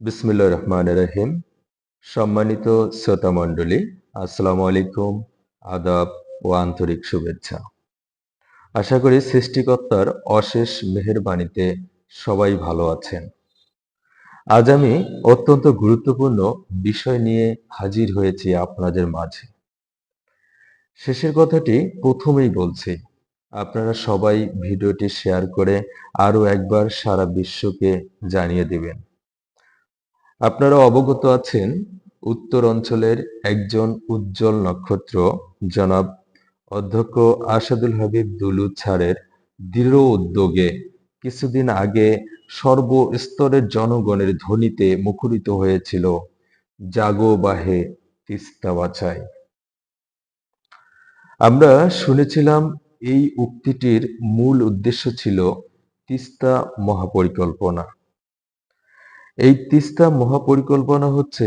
বিসমিল্লা রহমান রহিম সম্মানিত শ্রোতা মণ্ডলী আসসালামু আলাইকুম আদাব ও আন্তরিক শুভেচ্ছা। আশা করি সৃষ্টিকর্তার অশেষ মেহেরবাণীতে সবাই ভালো আছেন। আজ আমি অত্যন্ত গুরুত্বপূর্ণ বিষয় নিয়ে হাজির হয়েছি আপনাদের মাঝে। শেষের কথাটি প্রথমেই বলছি, আপনারা সবাই ভিডিওটি শেয়ার করে আরও একবার সারা বিশ্বকে জানিয়ে দিবেন। আপনারা অবগত আছেন, উত্তর অঞ্চলের একজন উজ্জ্বল নক্ষত্র, জনাব অধ্যক্ষ আসাদুল হাবিব দুলু ছাড়ের দৃঢ় উদ্যোগে কিছুদিন আগে সর্বস্তরের জনগণের ধ্বনিতে মুখরিত হয়েছিল জাগো বাহে তিস্তা বাছাই। আমরা শুনেছিলাম এই উক্তিটির মূল উদ্দেশ্য ছিল তিস্তা মহাপরিকল্পনা। এই তিস্তা মহাপরিকল্পনা হচ্ছে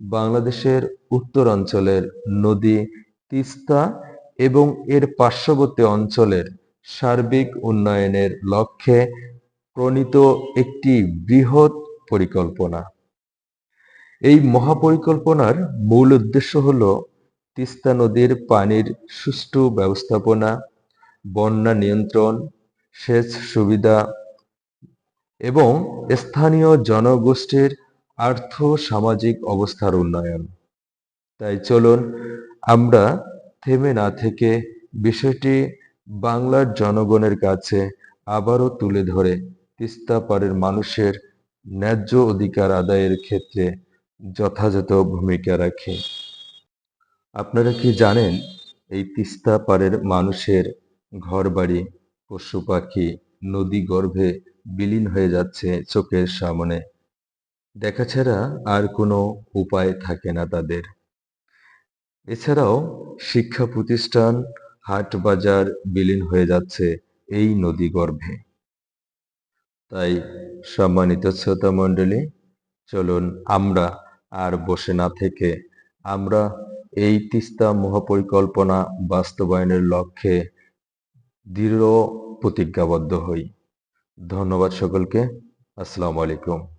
বাংলাদেশের উত্তরাঞ্চলের নদী তিস্তা এবং এর পার্শ্ববর্তী অঞ্চলের সার্বিক উন্নয়নের লক্ষ্যে প্রণীত একটি বৃহৎ পরিকল্পনা। এই মহাপরিকল্পনার মূল উদ্দেশ্য হল তিস্তা নদীর পানির সুষ্ঠু ব্যবস্থাপনা, বন্যা নিয়ন্ত্রণ, সেচ সুবিধা এবং স্থানীয় জনগোষ্ঠীর আর্থ সামাজিক অবস্থার উন্নয়ন। তাই চলুন আমরা থেমে না থেকে বিষয়টি বাংলার জনগণের কাছে আবারও তুলে ধরে তিস্তা পাড়ের মানুষের ন্যায্য অধিকার আদায়ের ক্ষেত্রে যথাযথ ভূমিকা রাখি। আপনারা কি জানেন এই তিস্তা পাড়ের মানুষের ঘরবাড়ি, পশু পাখি নদী গর্ভে বিলীন হয়ে যাচ্ছে চোখের সামনে। দেখা ছাড়া আর কোনো উপায় থাকে না তাদের। এছাড়াও শিক্ষা প্রতিষ্ঠান, হাট বাজার বিলীন হয়ে যাচ্ছে এই নদী গর্ভে। তাই সম্মানিত শ্রোতা মণ্ডলী, চলুন আমরা আর বসে না থেকে আমরা এই তিস্তা মহাপরিকল্পনা বাস্তবায়নের লক্ষ্যে দৃঢ় প্রতিজ্ঞাবদ্ধ হই। ধন্যবাদ সকলকে। আসসালামু আলাইকুম।